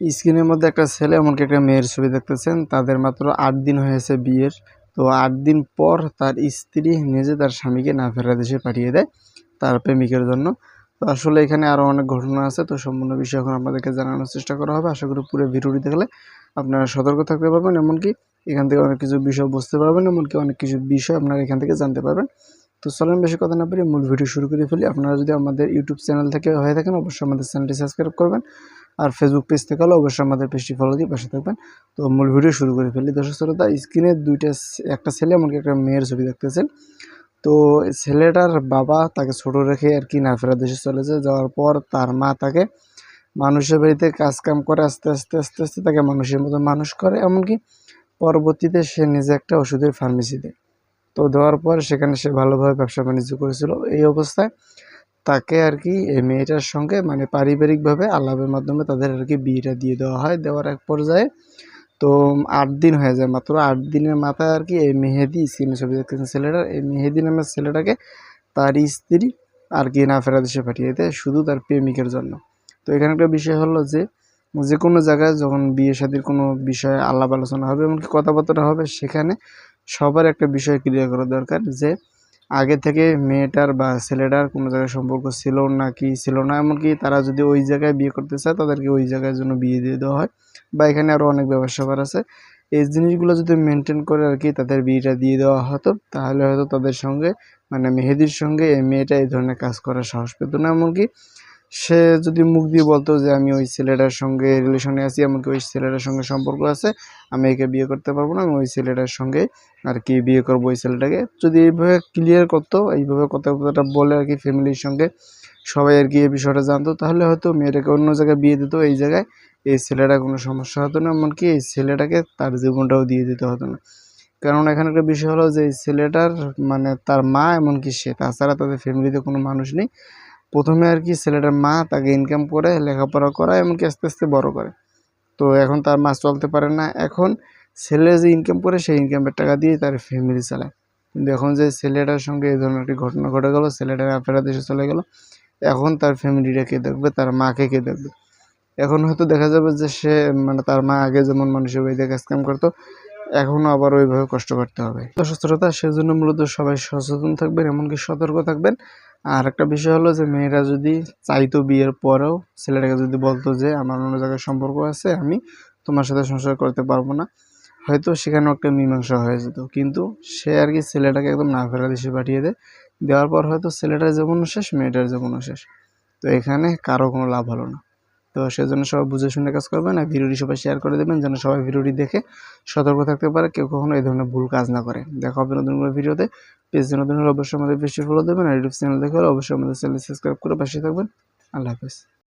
স্ক্রিনের মধ্যে একটা ছেলে, এমনকি একটা মেয়ের ছবি দেখতেছেন। তাদের মাত্র আট দিন হয়েছে বিয়ের। তো আট দিন পর তার স্ত্রী নিজে তার স্বামীকে না ফেরা দেশে পাঠিয়ে দেয় তার প্রেমিকের জন্য। তো আসলে এখানে আরও অনেক ঘটনা আছে। তো সম্পূর্ণ বিষয় এখন আপনাদেরকে জানানোর চেষ্টা করা হবে। আশা করি পুরো ভিডিওটি দেখলে আপনারা সতর্ক থাকতে পারবেন, এমনকি এখান থেকে অনেক কিছু বিষয় বুঝতে পারবেন, এমনকি অনেক কিছু বিষয় আপনারা এখান থেকে জানতে পারবেন। তো চলেন বেশি কথা না পারি মূল ভিডিও শুরু করে ফেলি। আপনারা যদি আমাদের ইউটিউব চ্যানেল থেকে হয়ে থাকেন, অবশ্যই আমাদের চ্যানেলটি সাবস্ক্রাইব করবেন। আর ফেসবুক পেজ থেকে হলে অবশ্যই আমাদের পেজটি ফলো দিয়ে পাশে থাকবেন। তো মূল ভিডিও শুরু করে ফেলি। দর্শক শ্রোতা স্ক্রিনে দুইটা একটা ছেলে, এমনকি একটা মেয়ের ছবি দেখতেছেন। তো ছেলেটার বাবা তাকে ছোট রেখে আর কি না ফেরা দেশে চলে যায়। যাওয়ার পর তার মা তাকে মানুষের বাড়িতে কাজ কাম করে, আস্তে আস্তে আস্তে আস্তে তাকে মানুষের মতো মানুষ করে। এমনকি পরবর্তীতে সে নিজে একটা ওষুধের ফার্মেসি দেয় তো দেওয়ার পর সেখানে সে ভালোভাবে ব্যবসা বাণিজ্য করেছিল। এই অবস্থায় তাকে আর কি এই মেয়েটার সঙ্গে মানে পারিবারিকভাবে আলাপের মাধ্যমে তাদের আর কি বিয়েটা দিয়ে দেওয়া হয়। দেওয়ার এক পর্যায়ে তো আট দিন হয়ে যায়। মাত্র আট দিনের মাথায় আর কি এই মেহেদি স্ক্রিনে ছবি দেখতেছেন ছেলেটার এই মেহেদি নামের ছেলেটাকে তার স্ত্রী আর কি না ফেরা দেশে পাঠিয়ে দেয় শুধু তার প্রেমিকের জন্য। তো এখানে একটা বিষয় হলো যে যে কোনো জায়গায় যখন বিয়ে শাদির কোনো বিষয়ে আলাপ আলোচনা হবে, এমনকি কথাবার্তা হবে, সেখানে সবার একটা বিষয় ক্লিয়ার করা দরকার যে, আগে থেকে মেয়েটার বা ছেলেটার কোনো জায়গায় সম্পর্ক ছিল না কি ছিল না, এমনকি তারা যদি ওই জায়গায় বিয়ে করতে চায়, তাদেরকে ওই জায়গার জন্য বিয়ে দিয়ে দেওয়া হয় বা এখানে আরও অনেক ব্যবসা আছে। এই জিনিসগুলো যদি মেনটেন করে আর কি তাদের বিয়েটা দিয়ে দেওয়া হতো, তাহলে হয়তো তাদের সঙ্গে মানে মেহেদির সঙ্গে এই মেয়েটা এই ধরনের কাজ করার সাহস পেত না। এমনকি সে যদি মুখ দিয়ে বলতো যে আমি ওই ছেলেটার সঙ্গে রিলেশনে আছি এমনকি ওই ছেলেটার সঙ্গে সম্পর্ক আছে, আমি একে বিয়ে করতে পারব না, আমি ওই ছেলেটার সঙ্গে আর কি বিয়ে করব ওই ছেলেটাকে। যদি এইভাবে ক্লিয়ার করতো, এইভাবে কথা কথাটা বলে আর কি ফ্যামিলির সঙ্গে সবাই আর কি এই বিষয়টা জানতো, তাহলে হয়তো মেয়েটাকে অন্য জায়গায় বিয়ে দিত, এই জায়গায় এই ছেলেটা কোনো সমস্যা হতো না, এমনকি এই ছেলেটাকে তার জীবনটাও দিয়ে দিতে হতো না। কারণ এখানে একটা বিষয় হলো যে এই ছেলেটার মানে তার মা এমনকি সে, তাছাড়া তাদের ফ্যামিলিতে কোনো মানুষ নেই। প্রথমে আর কি ছেলেটার মা তাকে ইনকাম করে, লেখাপড়া করায় এমনকি আস্তে আস্তে বড় করে। তো এখন তার মা চলতে পারে না। এখন ছেলে যে ইনকাম করে, সেই ইনকামের টাকা দিয়ে তার ফ্যামিলি চালায়। কিন্তু এখন যে ছেলেটার সঙ্গে এই ধরনের একটি ঘটনা ঘটে গেলো, ছেলেটার আফেরা দেশে চলে গেল, এখন তার ফ্যামিলিটা কে দেখবে, তার মাকে কে দেখবে? এখন হয়তো দেখা যাবে যে সে মানে তার মা আগে যেমন মানুষের বাড়িতে কাজ কাম করতো এখনও আবার ওইভাবে কষ্ট করতে হবে। অসুস্থতা সেজন্য মূলত সবাই সচেতন থাকবেন, এমনকি সতর্ক থাকবেন। আর একটা বিষয় হলো যে, মেয়েরা যদি চাইতো বিয়ের পরেও, ছেলেটাকে যদি বলতো যে, আমার অন্য জায়গায় সম্পর্ক আছে, আমি তোমার সাথে সংসার করতে পারব না। হয়তো সেখানেও একটা মীমাংসা হয়ে যেত। কিন্তু সে আর কি ছেলেটাকে একদম না ফেরা দেশে পাঠিয়ে দেয়। দেওয়ার পর হয়তো ছেলেটার জীবনও শেষ, মেয়েটার জীবনও শেষ। তো এখানে কারও কোনো লাভ হলো না। তো সেজন্য সবাই বুঝে শুনে কাজ করবেন আর ভিডিওটি সবাই শেয়ার করে দেবেন যেন সবাই ভিডিওটি দেখে সতর্ক থাকতে পারে, কেউ কখনো এই ধরনের ভুল কাজ না করে। দেখা হবে নতুন কোনো ভিডিওতে। পেজ নতুন হলে অবশ্যই আমাদের বেশি ফলো দেবেন আর ইউটিউব চ্যানেল দেখে হলে অবশ্যই আমাদের চ্যানেল সাবস্ক্রাইব করে পাশে থাকবেন। আল্লাহ হাফেজ।